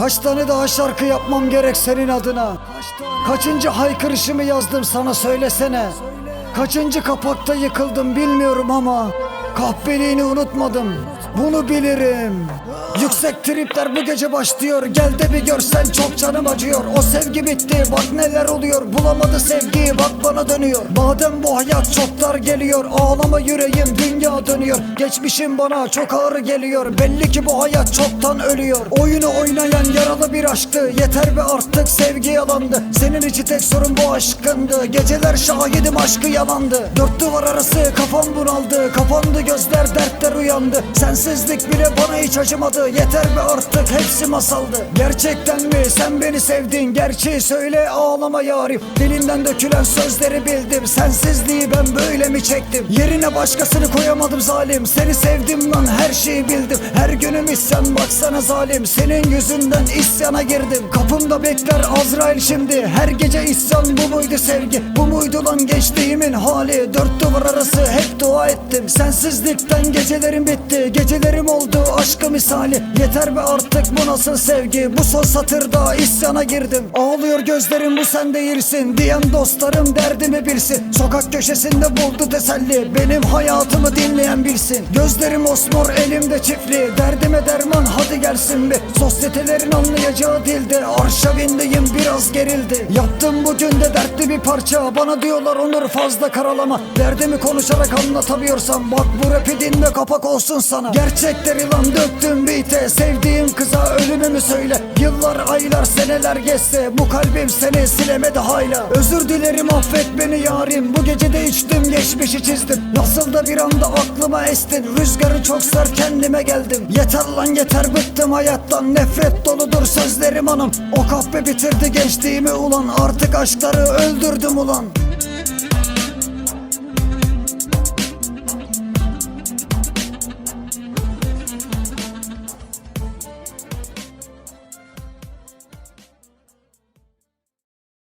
Kaç tane daha şarkı yapmam gerek senin adına? Kaçıncı haykırışımı yazdım sana söylesene. Kaçıncı kapakta yıkıldım bilmiyorum ama Kahpeliğini unutmadım Bunu bilirim. Yüksek tripler bu gece başlıyor. Gel de bir görsen çok canım acıyor. O sevgi bitti bak neler oluyor. Bulamadı sevgiyi bak bana dönüyor. Madem bu hayat çok dar geliyor Ağlama yüreğim dünya dönüyor. Geçmişim bana çok ağır geliyor. Belli ki bu hayat çoktan ölüyor. Oyunu oynayan yaralı bir aşktı. Yeter be artık sevgi yalandı Senin için tek sorun bu aşkındı. Geceler şahidim aşkı yalandı. Dört duvar arası kafam bunaldı. Kapandı gözler dertler uyandı Sensizlik bile bana hiç acımadı. Yeter be artık hepsi masaldı. Gerçekten mi? Sen beni sevdin. Gerçeği söyle ağlama yarim. Dilinden dökülen sözleri bildim. Sensizliği ben böyle mi çektim? Yerine başkasını koyamadım zalim. Seni sevdim lan her şeyi bildim. Her günüm isyan baksana zalim. Senin yüzünden isyana girdim. Kapımda bekler Azrail şimdi. Her gece isyan muydu sevgi. Bu muydu lan gençliğimin hali? Dört duvar arası hep dua ettim. Sensizlikten gecelerim bitti. Gecelerim oldu aşkı misali. Yeter be artık bu nasıl sevgi? Bu son satırda isyana girdim. Ağlıyor gözlerim bu sen değilsin Diyen dostlarım derdimi bilsin. Sokak köşesinde buldu teselli. Benim hayatımı dinleyen bilsin. Gözlerim osmor elimde çiftli Derdime derman hadi gelsin be. Sosyetelerin anlayacağı dilde Arşa bindeyim biraz gerildi. Yattım bugün de dertli bir parça Bana diyorlar onur fazla karalama. Derdimi konuşarak anlatamıyorsam Bak bu rapi dinle kapak olsun sana. Gerçekleri lan döktüm beat'e Sevdiğim kıza ölümümü söyle. Yıllar aylar seneler geçse Bu kalbim seni silemedi hala. Özür dilerim affet beni yarim. Bu gece de içtim geçmişi çizdim. Nasıl da bir anda aklıma estin. Rüzgarı çok sert kendime geldim. Yeter lan yeter bıktım hayattan. Nefret doludur sözlerim hanım. O kahpe bitirdi gençliğimi ulan Artık aşkları öldürdüm ulan